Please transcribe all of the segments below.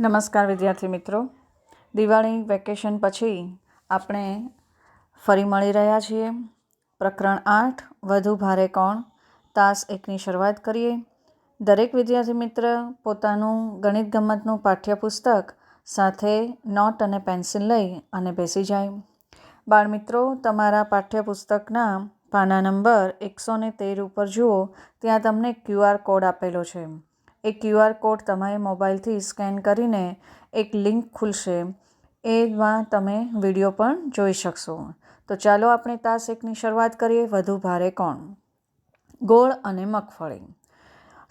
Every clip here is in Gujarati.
નમસ્કાર વિદ્યાર્થી મિત્રો. દિવાળી વેકેશન પછી આપણે ફરી મળી રહ્યા છીએ. પ્રકરણ આઠ, વધુ ભારે કોણ? તાસ એકની શરૂઆત કરીએ. દરેક વિદ્યાર્થી મિત્ર પોતાનું ગણિત ગમતનું પાઠ્યપુસ્તક સાથે નોટ અને પેન્સિલ લઈ અને બેસી જાય. બાળમિત્રો તમારા પાઠ્યપુસ્તકના પાના નંબર એકસો ને તેર ઉપર જુઓ. ત્યાં તમને ક્યુઆર કોડ આપેલો છે. એ ક્યુઆર કોડ તમારે મોબાઈલથી સ્કેન કરીને એક લિંક ખુલશે. એમાં તમે વીડિયો પણ જોઈ શકશો. તો ચાલો આપણે તાસ એકની શરૂઆત કરીએ. વધુ ભારે કોણ? ગોળ અને મગફળી.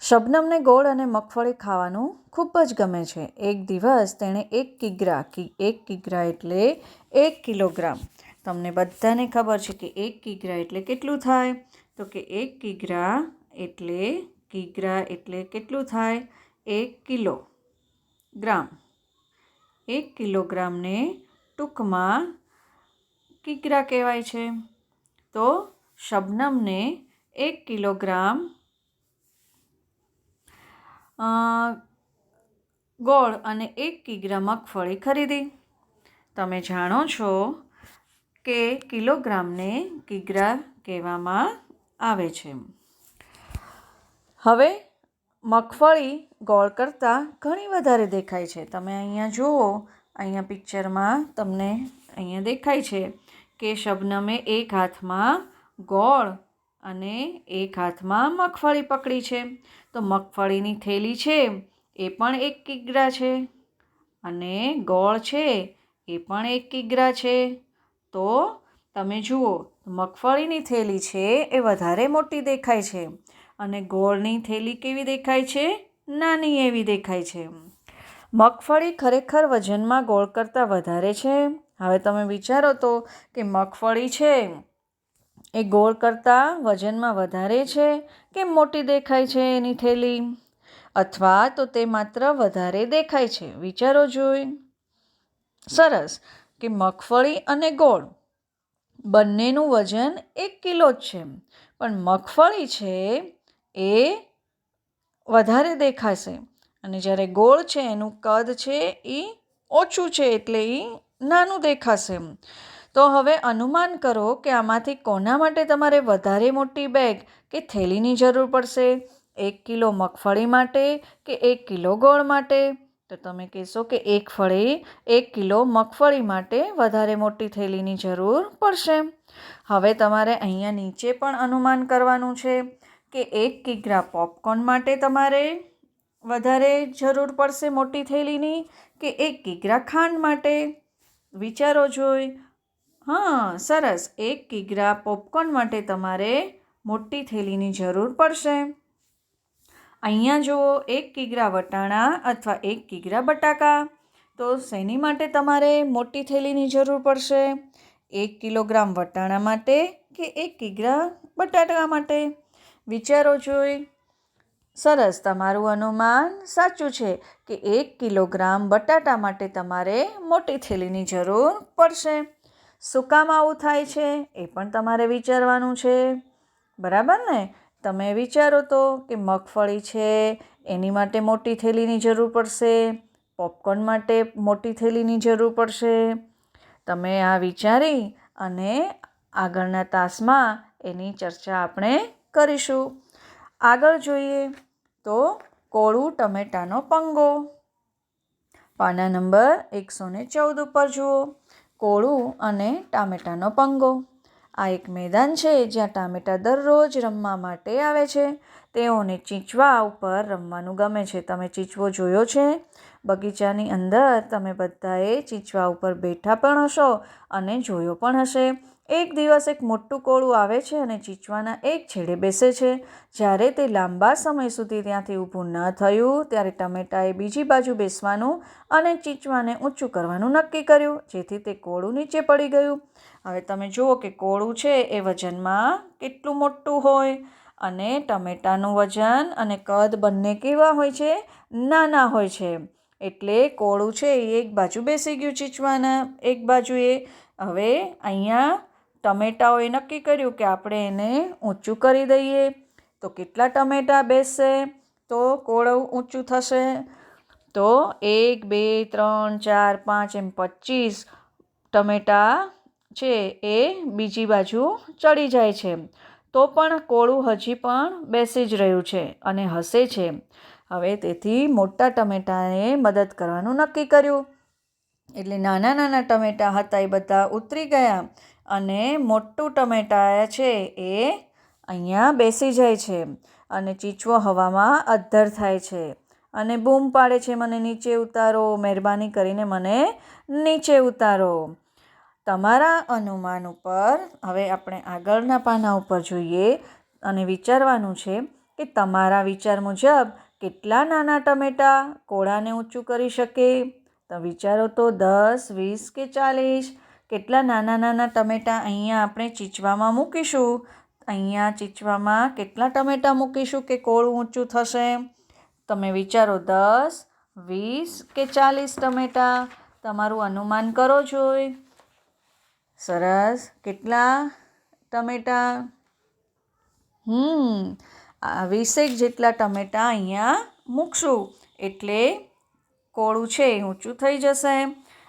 શબનમને ગોળ અને મગફળી ખાવાનું ખૂબ જ ગમે છે. એક દિવસ તેણે એક કિગ્રા કી એક કિગ્રા એટલે એક કિલોગ્રામ. તમને બધાને ખબર છે કે એક કિગ્રા એટલે કેટલું થાય? તો કે એક કિગ્રા એટલે કિગ્રા એટલે કેટલું થાય? એક કિલો. ગ્રામ. એક કિલોગ્રામને ટૂંકમાં કિગ્રા કહેવાય છે. તો શબનમને એક કિલોગ્રામ ગોળ અને એક કિગ્રા મગફળી ખરીદી. તમે જાણો છો કે કિલોગ્રામને કિગ્રા કહેવામાં આવે છે. હવે મગફળી ગોળ કરતાં ઘણી વધારે દેખાય છે. તમે અહીંયા જુઓ, અહીંયા પિક્ચરમાં તમને અહીંયા દેખાય છે કે શબનમે એક હાથમાં ગોળ અને એક હાથમાં મગફળી પકડી છે. તો મગફળીની થેલી છે એ પણ એક કિગ્રા છે અને ગોળ છે એ પણ એક કિગ્રા છે. તો તમે જુઓ, મગફળીની થેલી છે એ વધારે મોટી દેખાય છે. અને ગોળની થેલી કેવી દેખાય છે? નાની એવી દેખાય છે. મગફળી ખરેખર વજનમાં ગોળ કરતાં વધારે છે. હવે તમે વિચારો તો કે મગફળી છે એ ગોળ કરતાં વજનમાં વધારે છે? કે મોટી દેખાય છે એની થેલી? અથવા તો તે માત્ર વધારે દેખાય છે? વિચારો જોઈ. સરસ. કે મગફળી અને ગોળ બંનેનું વજન એક કિલો જ છે. પણ મગફળી છે એ વધારે દેખાશે. અને જ્યારે ગોળ છે, એનું કદ છે એ ઓછું છે, એટલે એ નાનું દેખાશે. તો હવે અનુમાન કરો કે આમાંથી કોના માટે તમારે વધારે મોટી બેગ કે થેલીની જરૂર પડશે? એક કિલો મગફળી માટે કે એક કિલો ગોળ માટે? તો તમે કહેશો કે એક ફળી, એક કિલો મગફળી માટે વધારે મોટી થેલીની જરૂર પડશે. હવે તમારે અહીંયા નીચે પણ અનુમાન કરવાનું છે. કે એક કિગ્રા પોપકોર્ન માટે તમારે વધારે જરૂર પડશે મોટી થેલીની કે એક કિગ્રા ખાંડ માટે? વિચારો જોઈ. હા, સરસ. એક કિગ્રા પોપકોર્ન માટે તમારે મોટી થેલીની જરૂર પડશે. અહીંયા જુઓ, એક કિગ્રા વટાણા અથવા એક કિગ્રા બટાકા. તો શેની માટે તમારે મોટી થેલીની જરૂર પડશે? એક કિલોગ્રામ વટાણા માટે કે એક કિગ્રા બટાટા માટે? વિચારો જોઈ. સરસ, તમારું અનુમાન સાચું છે કે એક કિલોગ્રામ બટાટા માટે તમારે મોટી થેલીની જરૂર પડશે. શું કામ આવું થાય છે એ પણ તમારે વિચારવાનું છે. બરાબર ને? તમે વિચારો તો કે મગફળી છે, એની માટે મોટી થેલીની જરૂર પડશે, પોપકોર્ન માટે મોટી થેલીની જરૂર પડશે. તમે આ વિચારી અને આગળના તાસમાં એની ચર્ચા આપણે કરીશું. આગળ જોઈએ તો કોળું ટમેટાનો પંગો. પાના નંબર એકસો ને ચૌદ ઉપર જુઓ. કોળું અને ટામેટાનો પંગો. આ એક મેદાન છે જ્યાં ટામેટા દરરોજ રમવા માટે આવે છે. તેઓને ચીંચવા ઉપર રમવાનું ગમે છે. તમે ચીંચવો જોયો છે? બગીચાની અંદર તમે બધાએ ચીંચવા ઉપર બેઠા પણ હશો અને જોયો પણ હશે. એક દિવસ એક મોટું કોળું આવે છે અને ચીચવાના એક છેડે બેસે છે. જ્યારે તે લાંબા સમય સુધી ત્યાંથી ઊભું ન થયું, ત્યારે ટમેટાએ બીજી બાજુ બેસવાનું અને ચીચવાને ઊંચું કરવાનું નક્કી કર્યું, જેથી તે કોળું નીચે પડી ગયું. હવે તમે જુઓ કે કોળું છે એ વજનમાં કેટલું મોટું હોય અને ટમેટાનું વજન અને કદ બંને કેવા હોય છે? નાના હોય છે. એટલે કોળું છે એ એક બાજુ બેસી ગયું ચીચવાના, એક બાજુએ. હવે અહીંયા ટમેટાઓએ નક્કી કર્યું કે આપણે એને ઊંચું કરી દઈએ. તો કેટલા ટમેટા બેસશે તો કોળું ઊંચું થશે. તો એક, બે, ત્રણ, ચાર, પાંચ એમ પચીસ ટમેટાં છે એ બીજી બાજુ ચડી જાય છે. તો પણ કોળું હજી પણ બેસી જ રહ્યું છે અને હસે છે. હવે તેથી મોટા ટમેટાને મદદ કરવાનું નક્કી કર્યું. એટલે નાના નાના ટમેટાં હતા એ બધા ઉતરી ગયા. અને મોટું ટમેટા છે એ અહીંયા બેસી જાય છે અને ચીચવો હવામાં અદ્ધર થાય છે. અને બૂમ પાડે છે મને નીચે ઉતારો, મહેરબાની કરીને મને નીચે ઉતારો. તમારા અનુમાન ઉપર, હવે આપણે આગળના પાના ઉપર જોઈએ અને વિચારવાનું છે કે તમારા વિચાર મુજબ કેટલા નાના ટમેટાં કોળાને ઊંચું કરી શકે? તો વિચારો તો દસ, વીસ કે ચાલીસ કેટલા નાના નાના ટમેટાં અહીંયા આપણે ચીચવામાં મૂકીશું? અહીંયા ચીચવામાં કેટલા ટમેટાં મૂકીશું કે કોળું ઊંચું થશે? તમે વિચારો દસ, વીસ કે ચાલીસ ટમેટાં. તમારું અનુમાન કરો જોઈ. સરસ. કેટલા ટમેટાં? હમ. વીસેક જેટલા ટમેટાં અહીંયા મૂકશું. એટલે કોળું છે ઊંચું થઈ જશે.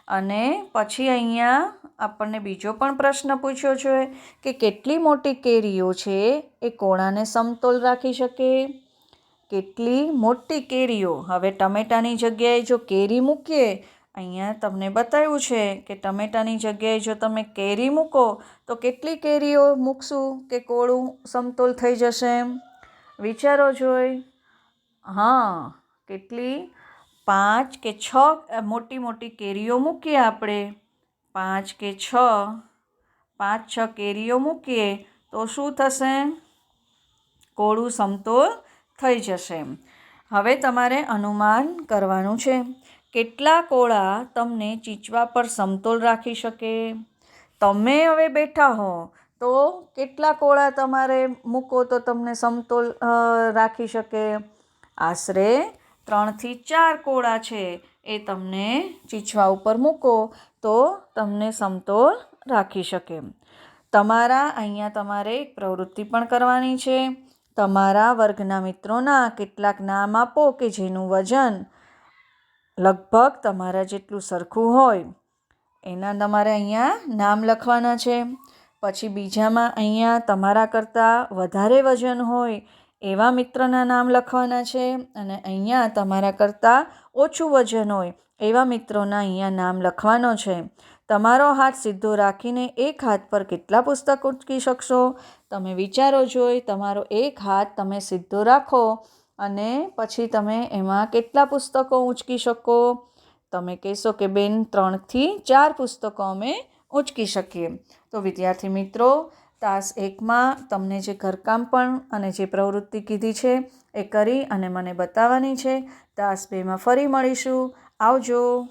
અને પછી અહીંયા આપણને બીજો પણ પ્રશ્ન પૂછ્યો છે કે કેટલી મોટી કેરીઓ છે એ કોળાને સમતોલ રાખી શકે? કેટલી મોટી કેરીઓ? હવે ટમેટાની જગ્યાએ જો કેરી મૂકીએ, અહીંયા તમને બતાવ્યું છે કે ટમેટાની જગ્યાએ જો તમે કેરી મૂકો, તો કેટલી કેરીઓ મૂકશું કે કોળું સમતોલ થઈ જશે વિચારો જોઈ. હા, કેટલી? પાંચ કે છ મોટી મોટી કેરીઓ મૂકીએ આપણે. પાંચ કે છ? પાંચ, છ કેરીઓ મૂકીએ તો શું થશે? કોળું સમતોલ થઈ જશે. હવે તમારે અનુમાન કરવાનું છે. કેટલા કોળા તમને ચીચવા પર સમતોલ રાખી શકે? તમે હવે બેઠા હો, તો કેટલા કોળા તમારે મૂકો તો તમને સમતોલ રાખી શકે? આશરે ત્રણથી ચાર કોળા છે એ તમને ચીચવા ઉપર મૂકો. તો તમને સમતોલ રાખી શકે. તમારા અહીંયા તમારે એક પ્રવૃત્તિ પણ કરવાની છે. તમારા વર્ગના મિત્રોના કેટલાક નામ આપો કે જેનું વજન લગભગ તમારા જેટલું સરખું હોય. એના તમારે અહીંયા નામ લખવાના છે. પછી બીજામાં અહીંયા તમારા કરતાં વધારે વજન હોય એવા મિત્રના નામ લખવાના છે અને અહીંયા તમારા કરતાં ઓછું વજન હોય એવા મિત્રોના અહીંયા નામ લખવાનો છે. તમારો હાથ સીધો રાખીને એક હાથ પર કેટલા પુસ્તક ઉચકી શકશો? તમે વિચારો જોઈ તમારો એક હાથ તમે સીધો રાખો અને પછી તમે એમાં કેટલા પુસ્તકો ઉંચકી શકો? તમે કહેશો કે બેન ત્રણથી ચાર પુસ્તકો અમે ઉંચકી શકીએ. તો વિદ્યાર્થી મિત્રો તાસ એકમાં તમને જે ઘરકામ પણ અને જે પ્રવૃત્તિ કીધી છે એ કરી અને મને બતાવવાની છે. તાસ બેમાં ફરી મળીશું. આવજો.